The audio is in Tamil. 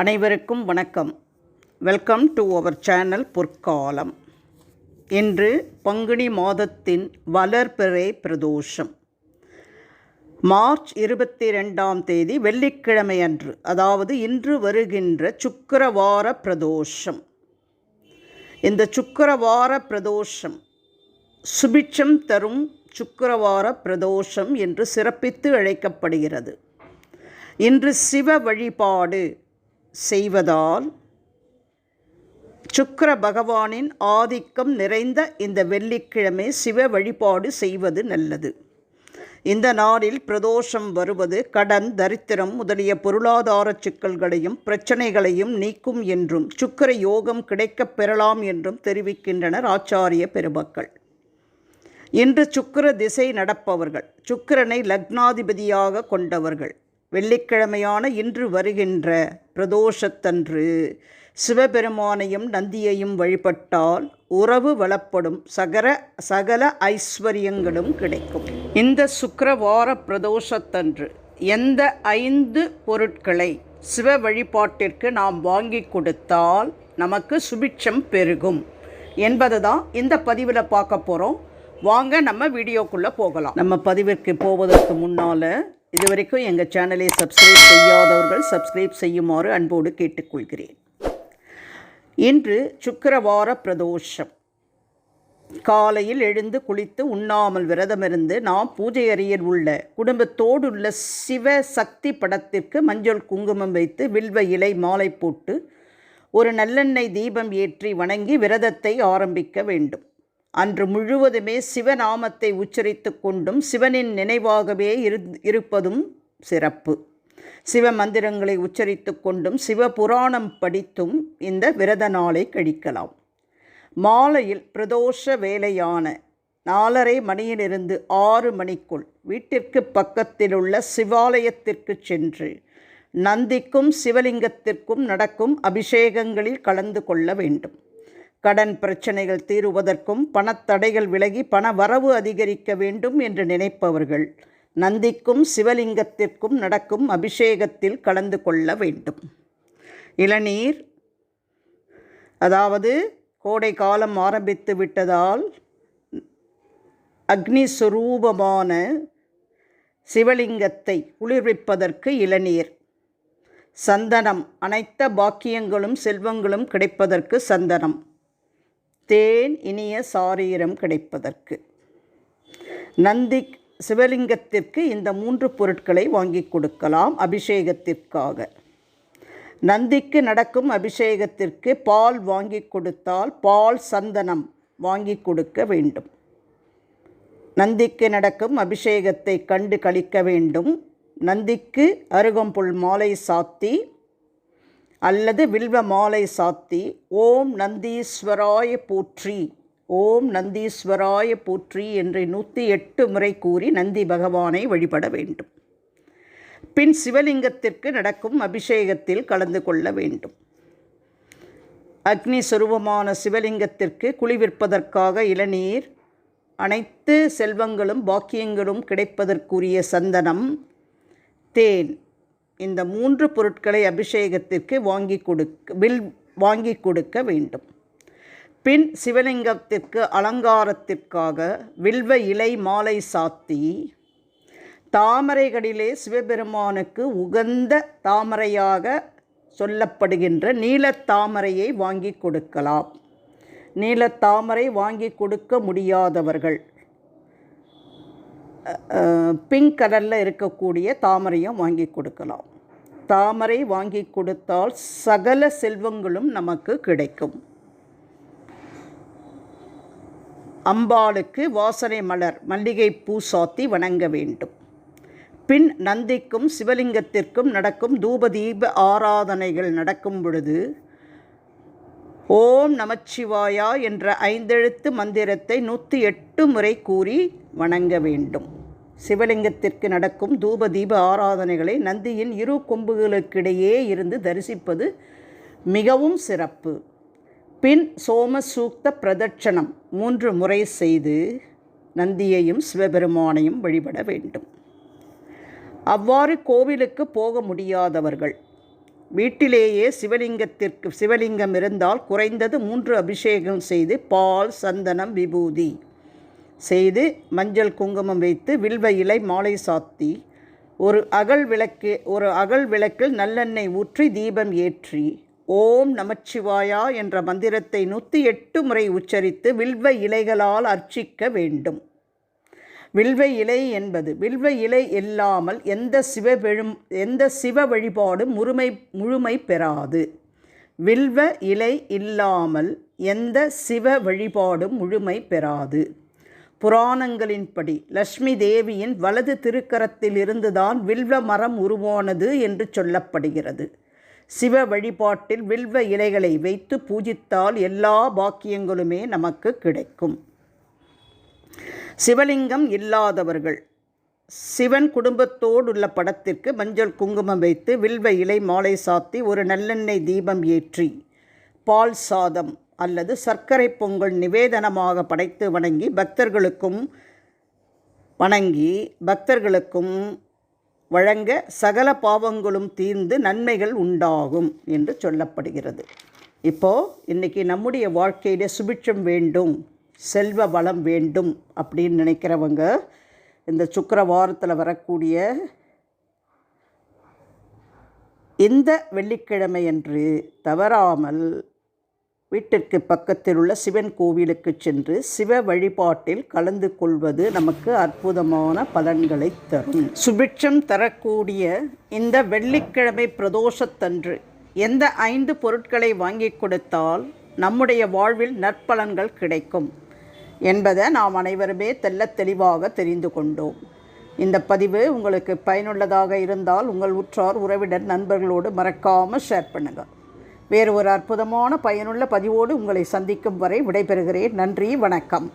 அனைவருக்கும் வணக்கம். வெல்கம் டு அவர் சேனல் பொற்காலம் இன்று பங்குனி மாதத்தின் வளர்பிறை பிரதோஷம். மார்ச் இருபத்தி ரெண்டாம் தேதி வெள்ளிக்கிழமை அன்று அதாவது இன்று வருகின்ற சுக்கரவார பிரதோஷம். இந்த சுக்கரவார பிரதோஷம் சுபிட்சம் தரும் சுக்கரவார பிரதோஷம் என்று சிறப்பித்து அழைக்கப்படுகிறது. இன்று சிவ வழிபாடு செய்வதால் சுக்கிர பகவானின் ஆதிக்கம் நிறைந்த இந்த வெள்ளிக்கிழமை சிவ வழிபாடு செய்வது நல்லது. இந்த நாளில் பிரதோஷம் வருவது கடன் தரித்திரம் முதலிய பொருளாதார சிக்கல்களையும் பிரச்சனைகளையும் நீக்கும் என்றும் சுக்கிர யோகம் கிடைக்கப் பெறலாம் என்றும் தெரிவிக்கின்றனர் ஆச்சாரிய பெருமக்கள். இன்று சுக்கர திசை நடப்பவர்கள் சுக்கிரனை லக்னாதிபதியாக கொண்டவர்கள். வெள்ளிக்கிழமையான இன்று வருகின்ற பிரதோஷத்தன்று சிவபெருமானையும் நந்தியையும் வழிபட்டால் உறவு வளப்படும் சகர சகல ஐஸ்வர்யங்களும் கிடைக்கும். இந்த சுக்கரவார பிரதோஷத்தன்று எந்த ஐந்து பொருட்களை சிவ வழிபாட்டிற்கு நாம் வாங்கி கொடுத்தால் நமக்கு சுபிட்சம் பெருகும் என்பது தான் இந்த பதிவில் பார்க்க போகிறோம் வாங்க நம்ம வீடியோக்குள்ளே போகலாம். நம்ம பதிவிற்கு போவதற்கு முன்னால் இது வரைக்கும் எங்கள் சேனலை சப்ஸ்கிரைப் செய்யாதவர்கள் சப்ஸ்கிரைப் செய்யுமாறு அன்போடு கேட்டுக்கொள்கிறேன். இன்று சுக்கரவார பிரதோஷம். காலையில் எழுந்து குளித்து உண்ணாமல் விரதமிருந்து நாம் பூஜை அறையில் உள்ள குடும்பத்தோடு உள்ள சிவ சக்தி படத்திற்கு மஞ்சள் குங்குமம் வைத்து வில்வ இலை மாலை போட்டு ஒரு நல்லெண்ணெய் தீபம் ஏற்றி வணங்கி விரதத்தை ஆரம்பிக்க வேண்டும். அன்று முழுவதுமே சிவநாமத்தை உச்சரித்து கொண்டும் சிவனின் நினைவாகவே இரு இருப்பதும் சிறப்பு. சிவ மந்திரங்களை உச்சரித்து கொண்டும் சிவபுராணம் படித்தும் இந்த விரத நாளை கழிக்கலாம். மாலையில் பிரதோஷ வேலையான நாலரை மணியிலிருந்து ஆறு மணிக்குள் வீட்டிற்கு பக்கத்தில் உள்ள சிவாலயத்திற்கு சென்று நந்திக்கும் சிவலிங்கத்திற்கும் நடக்கும் அபிஷேகங்களில் கலந்து கொள்ள வேண்டும். கடன் பிரச்சனைகள் தீருவதற்கும் பணத்தடைகள் விலகி பண வரவு அதிகரிக்க வேண்டும் என்று நினைப்பவர்கள் நந்திக்கும் சிவலிங்கத்திற்கும் நடக்கும் அபிஷேகத்தில் கலந்து கொள்ள வேண்டும். இளநீர் அதாவது கோடை காலம் ஆரம்பித்து விட்டதால் அக்னி சுரூபமான சிவலிங்கத்தை குளிர்விப்பதற்கு இளநீர் சந்தனம் அனைத்த பாக்கியங்களும் செல்வங்களும் கிடைப்பதற்கு சந்தனம். தேன் இனிய சாரீரம் கிடைப்பதற்கு. நந்தி சிவலிங்கத்திற்கு இந்த மூன்று பொருட்களை வாங்கி கொடுக்கலாம் அபிஷேகத்திற்காக. நந்திக்கு நடக்கும் அபிஷேகத்திற்கு பால் வாங்கி கொடுத்தால் பால் சந்தனம் வாங்கி கொடுக்க வேண்டும். நந்திக்கு நடக்கும் அபிஷேகத்தை கண்டு கழிக்க வேண்டும். நந்திக்கு அருகம்புல் மாலை சாத்தி அல்லது வில்வ மாலை சாத்தி ஓம் நந்தீஸ்வராய போற்றி ஓம் நந்தீஸ்வராய போற்றி என்று நூற்றி எட்டு முறை கூறி நந்தி பகவானை வழிபட வேண்டும். பின் சிவலிங்கத்திற்கு நடக்கும் அபிஷேகத்தில் கலந்து கொள்ள வேண்டும். அக்னி சுரூபமான சிவலிங்கத்திற்கு குளிவிற்பதற்காக இளநீர் அனைத்து செல்வங்களும் பாக்கியங்களும் கிடைப்பதற்குரிய சந்தனம் தேன். இந்த மூன்று பொருட்களை அபிஷேகத்திற்கு வாங்கி கொடுக்க வில் வாங்கி கொடுக்க வேண்டும். பின் சிவலிங்கத்திற்கு அலங்காரத்திற்காக வில்வ இலை மாலை சாத்தி தாமரைகளிலே சிவபெருமானுக்கு உகந்த தாமரையாக சொல்லப்படுகின்ற நீலத்தாமரையை வாங்கி கொடுக்கலாம். நீலத்தாமரை வாங்கி கொடுக்க முடியாதவர்கள் பிங்க் கலரில் இருக்கக்கூடிய தாமரையும் வாங்கி கொடுக்கலாம். தாமரை வாங்கி கொடுத்தால் சகல செல்வங்களும் நமக்கு கிடைக்கும். அம்பாளுக்கு வாசனை மலர் மல்லிகை பூ சாத்தி வணங்க வேண்டும். பின் நந்திக்கும் சிவலிங்கத்திற்கும் நடக்கும் தூபதீப ஆராதனைகள் நடக்கும் பொழுது ஓம் நமச்சிவாயா என்ற ஐந்தெழுத்து மந்திரத்தை நூற்றி எட்டு முறை கூறி வணங்க வேண்டும். சிவலிங்கத்திற்கு நடக்கும் தூப தீப ஆராதனைகளை நந்தியின் இரு கொம்புகளுக்கிடையே இருந்து தரிசிப்பது மிகவும் சிறப்பு. பின் சோம சூக்த பிரதட்சணம் மூன்று முறை செய்து நந்தியையும் சிவபெருமானையும் வழிபட வேண்டும். அவ்வாறு கோவிலுக்கு போக முடியாதவர்கள் வீட்டிலேயே சிவலிங்கத்திற்கு சிவலிங்கம் இருந்தால் குறைந்தது மூன்று அபிஷேகம் செய்து பால் சந்தனம் விபூதி செய்து மஞ்சள் குங்குமம் வைத்து வில்வ இலை மாலை சாத்தி ஒரு அகல் விளக்கு ஒரு அகல் விளக்கில் நல்லெண்ணெய் ஊற்றி தீபம் ஏற்றி ஓம் நமச்சிவாயா என்ற மந்திரத்தை நூற்றி எட்டு முறை உச்சரித்து வில்வ இலைகளால் அர்ச்சிக்க வேண்டும். வில்வ இலை என்பது வில்வ இலை இல்லாமல் எந்த சிவபெழும் எந்த சிவ வழிபாடும் முழுமை முழுமை பெறாது. வில்வ இலை இல்லாமல் எந்த சிவ வழிபாடும் முழுமை பெறாது. புராணங்களின்படி லக்ஷ்மி தேவியின் வலது திருக்கரத்தில் இருந்துதான் வில்வ மரம் உருவானது என்று சொல்லப்படுகிறது. சிவ வழிபாட்டில் வில்வ இலைகளை வைத்து பூஜித்தால் எல்லா பாக்கியங்களுமே நமக்கு கிடைக்கும். சிவலிங்கம் இல்லாதவர்கள். சிவன் குடும்பத்தோடு உள்ள படத்திற்கு மஞ்சள் குங்குமம் வைத்து வில்வ இலை மாலை சாத்தி ஒரு நல்லெண்ணெய் தீபம் ஏற்றி பால் சாதம் அல்லது சர்க்கரை பொங்கல் நிவேதனமாக படைத்து வணங்கி பக்தர்களுக்கும் வணங்கி பக்தர்களுக்கும் வழங்க சகல பாவங்களும் தீர்ந்து நன்மைகள் உண்டாகும் என்று சொல்லப்படுகிறது. இப்போது இன்றைக்கி நம்முடைய வாழ்க்கையில் சுபிட்சம் வேண்டும் செல்வ வளம் வேண்டும் அப்படின்னு நினைக்கிறவங்க இந்த சுக்கரவாரத்தில் வரக்கூடிய இந்த வெள்ளிக்கிழமையன்று தவறாமல் வீட்டிற்கு பக்கத்தில் உள்ள சிவன் கோவிலுக்கு சென்று சிவ வழிபாட்டில் கலந்து கொள்வது நமக்கு அற்புதமான பலன்களை தரும். சுபிட்சம் தரக்கூடிய இந்த வெள்ளிக்கிழமை பிரதோஷத்தன்று எந்த ஐந்து பொருட்களை வாங்கி கொடுத்தால் நம்முடைய வாழ்வில் நற்பலன்கள் கிடைக்கும் என்பதை நாம் அனைவருமே தெல்ல தெளிவாக தெரிந்து கொண்டோம். இந்த பதிவு உங்களுக்கு பயனுள்ளதாக இருந்தால் உங்கள் உற்றார் உறவினர் நண்பர்களோடு மறக்காமல் ஷேர் பண்ணுங்கள் வேறு ஒரு அற்புதமான பயனுள்ள பதிவோடு உங்களை சந்திக்கும் வரை விடைபெறுகிறேன். நன்றி வணக்கம்.